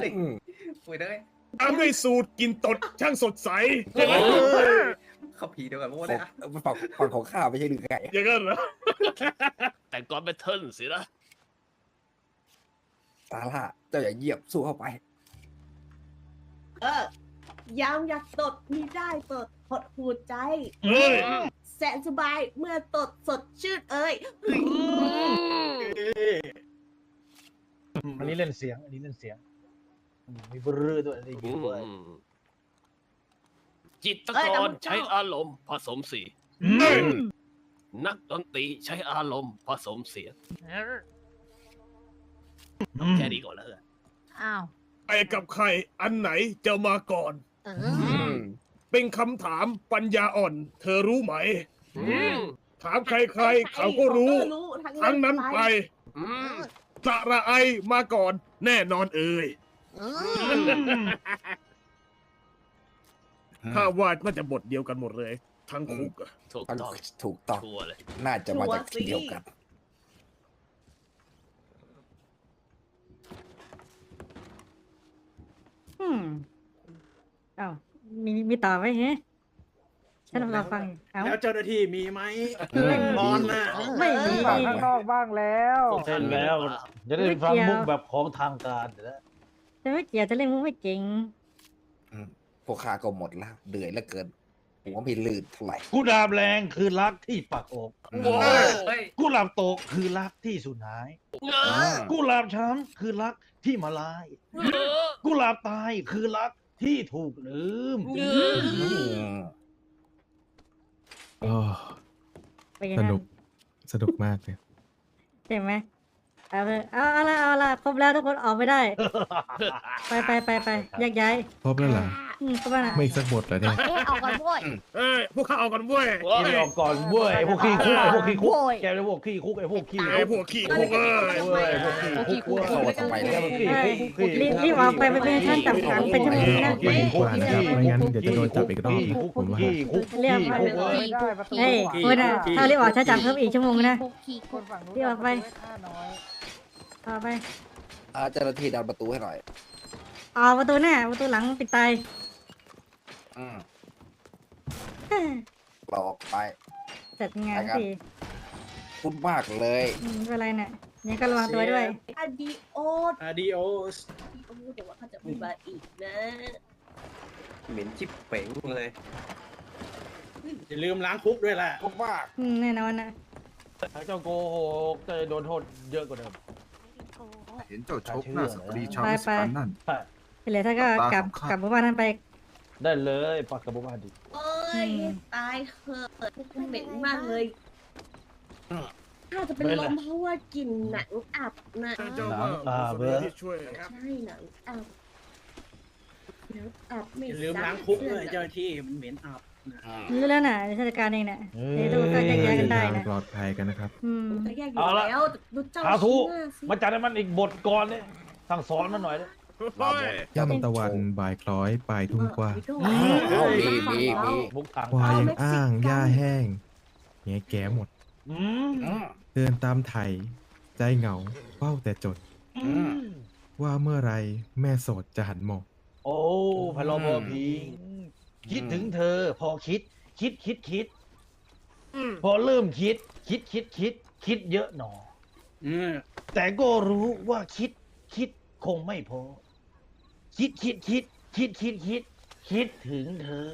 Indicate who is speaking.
Speaker 1: อืม
Speaker 2: คุยได้
Speaker 3: ตามด้วยสูตรกินตดช่างสดใส
Speaker 2: เขาผีเดียวกันพวก
Speaker 1: ของ
Speaker 2: เนี่ย
Speaker 1: ฝั่งฝั่งของข้าไม่ใช่หรือไง
Speaker 3: อย่างนั้นเหรอ
Speaker 4: แต่ก่อนเป็นเทิร์นสินะ
Speaker 1: ซาร่าเจ้าอย่าเหยียบสู้เข้าไป
Speaker 5: เออยามอยากตดมีได้ตดหดหูใจ
Speaker 3: เฮ้ย
Speaker 5: แสนสบายเมื่อตดสดชื่นเอ้ย
Speaker 6: อันนี้เล่นเสียง อันนี้เล่นเสียงอื มมีบรือด้วยได้ยินด้วย
Speaker 4: จิตร
Speaker 5: เอ้ย
Speaker 4: ก
Speaker 5: แต่
Speaker 4: ร
Speaker 5: มัน
Speaker 4: ใช้
Speaker 5: เจ้า
Speaker 4: อารมณ์ผสมสีนักดนตรีใช้อารมณ์ผสมเสียงแค่นี้ก่อนแล้วกัน
Speaker 7: อ้าว
Speaker 3: ไปกับใครอันไหนจะมาก่อน
Speaker 7: เอ
Speaker 1: อื
Speaker 7: อ
Speaker 1: ม
Speaker 3: เป็นคำถามปัญญาอ่อน เธอรู้ไหมถามใครๆ เขาก็รู้ ทั้งนั้นไป
Speaker 4: อืม
Speaker 3: สระไอมาก่อนแน่นอนเอ่ย
Speaker 7: เออ
Speaker 3: ถ้าว่าน่าจะบทเดียวกันหมดเลย ทั้งคุกอะ
Speaker 4: ถูกต้อง
Speaker 1: ถูกต้อง
Speaker 4: ชัวร์เลย
Speaker 1: น่าจะมาจากที่เดียวกัน
Speaker 7: อืมอ้าวมีมีต่อไหมฮะฉันรอฟังเอา
Speaker 8: แล้วเจ้าหน้าที่มีไหม
Speaker 7: ไม่มี
Speaker 8: บอลน่ะ
Speaker 7: ไม่มี
Speaker 6: ฝั่งข้างนอกบ้างแล้วเล่นแล้ว จะได้
Speaker 7: ไม่
Speaker 6: ฟัง
Speaker 7: เกี่ยว
Speaker 6: มุกแบบของทางการเดี๋ยวนะ
Speaker 7: จะไม่เกี่ยวจะเล่นมุกไม่เก่ง
Speaker 1: พวกข้าก็หมดแล้วเดือยเหลือเกินผมว่าไม่ลื่นเท่าไหร่
Speaker 6: กูดาบแรงคือรักที่ปักอก
Speaker 4: โอ้ย
Speaker 2: เฮ้ย
Speaker 6: กูหลาบตกคือรักที่สูญหาย
Speaker 4: เง
Speaker 1: อื
Speaker 4: อ
Speaker 1: ม
Speaker 6: กูหลาบช้ำคือรักที่มาลาย
Speaker 4: เงอ
Speaker 6: กูหลาบตายคือรักที่ถูกลืม
Speaker 4: เง
Speaker 1: อื
Speaker 4: อ
Speaker 1: ม
Speaker 9: โอ้
Speaker 7: ไปยัง
Speaker 9: ส
Speaker 7: ไง
Speaker 9: นุกสนุกมากเลย
Speaker 7: ใช่ไหม เอาเถอะเอาเอาละเอาละครบแล้วทุกคนออกไม่ได้ ไปไปไปไปแยกย้าย
Speaker 9: ครบแล้วเหรอ
Speaker 7: อืมครบแล้วนะ
Speaker 9: ไม่อีกสักบทเหรอเนี่ย
Speaker 7: เอ๊ะเอาก่อนโว้ย
Speaker 3: เอ้ยพวกเขาเอากันเว้ย
Speaker 4: ว้า
Speaker 6: ไม่
Speaker 4: ย
Speaker 6: ออกก่อนเว้ยไอ้พวกขี้คุกไอ้พวกขี้คุก
Speaker 7: โว้ย
Speaker 6: แกไอ้พวกขี้คุกไอ้พวกขี้
Speaker 3: ไอ้พวกขี้คุกเอ้ย
Speaker 6: เว้ยไอ้พวกขี้คุกเว้ย
Speaker 1: เข้ามาทำไม
Speaker 6: แก
Speaker 1: เนี่ย
Speaker 6: มันขี้คุกขี้
Speaker 7: รีบรีบออกไปไม่เป็นท่านจับขังเป็นชั่วโมงนะ
Speaker 9: ไปดีกว่านะครับไม่งั้นเดี๋ยวจะโดนจับอีกรอบนะผมว่า
Speaker 6: ขี้คุก
Speaker 7: เรียก
Speaker 6: ขี้
Speaker 7: มา
Speaker 6: คุกเว้ย
Speaker 7: เฮ้ยคุณอะถ้ารีบออกถ้าจับเพิ่มอีกชั่วโมงนะขี่คนฝั่งรีบออกไปอ อกไป
Speaker 1: อ่าเจ้าหน้าที่ดันประตูให้หน่อย
Speaker 7: ออกประตูหน้าประตูหลังปิดตาย
Speaker 1: อืมเราออกไป
Speaker 7: จัดงาน
Speaker 1: ไปครับ
Speaker 7: สิ
Speaker 1: พูดมากเลย
Speaker 7: อืมไม่เป็นไรเนี่ยยังก็ระวังตัวด้วย
Speaker 5: อดีโอส
Speaker 8: อาดิโอส
Speaker 5: โอ้เดี๋ยวว่าเขาจะไม่มาอีกนะ
Speaker 2: เหม็นชิบเป๋งเลย
Speaker 8: อย่าลืมล้างคุกด้วยแหละ
Speaker 1: พูดมาก
Speaker 7: อืมแน่นอนนะ
Speaker 6: ถ้าเจ้าโกหกจะโดนโทษเยอะกว่าเดิม
Speaker 10: เห็นเจ้าชกหน้าสตรีชาว
Speaker 7: ไป
Speaker 10: มิส
Speaker 7: ไป
Speaker 10: ปันนั่น
Speaker 7: ที่เหลือถ้าก็กลับ
Speaker 10: ตาของข้า
Speaker 7: กลับหมู่บ้านนั้นไป
Speaker 6: ได้เลยปักกระบอกบ้านดิ
Speaker 5: เอ้ย
Speaker 7: อืม
Speaker 5: ตายเหอะพวกคุณเหม็นมากเลยถ้าจะเป็น
Speaker 6: ไม่
Speaker 5: ล
Speaker 6: เป็น
Speaker 5: ม
Speaker 6: ไร
Speaker 5: เพราะว่ากินหนังอับนะ
Speaker 3: เจ้าว่า
Speaker 6: อ่าเว้ย
Speaker 3: ที่ช่วย
Speaker 5: ใช่หนังอับหนังอับไม่
Speaker 8: อย่าลืมล้างคุกด้วยเจ้าหน้าที่มันเหม็นอับนะ
Speaker 1: อืม
Speaker 7: รู้แล้วนะเดี๋ยวราชการเองน่ะเดี๋ยวดูก็แยกย้ายกันได้
Speaker 9: เดิทาง
Speaker 7: นะ
Speaker 9: ปลอดภัยกันนะครับ
Speaker 7: อืม
Speaker 5: ก็แยกอยู่
Speaker 6: เอาละ
Speaker 5: แล้วแต่ดูเจ้า
Speaker 6: สาธุ
Speaker 5: หน้าสิ
Speaker 6: มาจัดให้มันอีกบทก่อนเนี่ยสั่งสอนมันหน่อยเลย
Speaker 3: เฮ้ย
Speaker 9: ย่ำตะวันบ่ายคล้อยปลายทุ่งกว้าง
Speaker 1: เอามีมีมี
Speaker 6: มุกทาง
Speaker 9: ควายยังอ้างหญ้าแห้งแงแก่หมด
Speaker 6: อืม
Speaker 1: อืม
Speaker 9: เดินตามไถใจเหงาเฝ้าแต่จด
Speaker 1: อืม
Speaker 9: ว่าเมื่อไรแม่โสดจะหันมอง
Speaker 6: โอ้พะโลบอพิง คิดถึงเธอ พอคิด คิดคิดคิด พอเริ่มคิด คิดคิดคิด คิดเยอะหนอ
Speaker 8: อืม
Speaker 6: แต่ก็รู้ว่าคิด คิดคงไม่พอ คิดคิดคิด คิดคิดคิด คิดถึงเธอ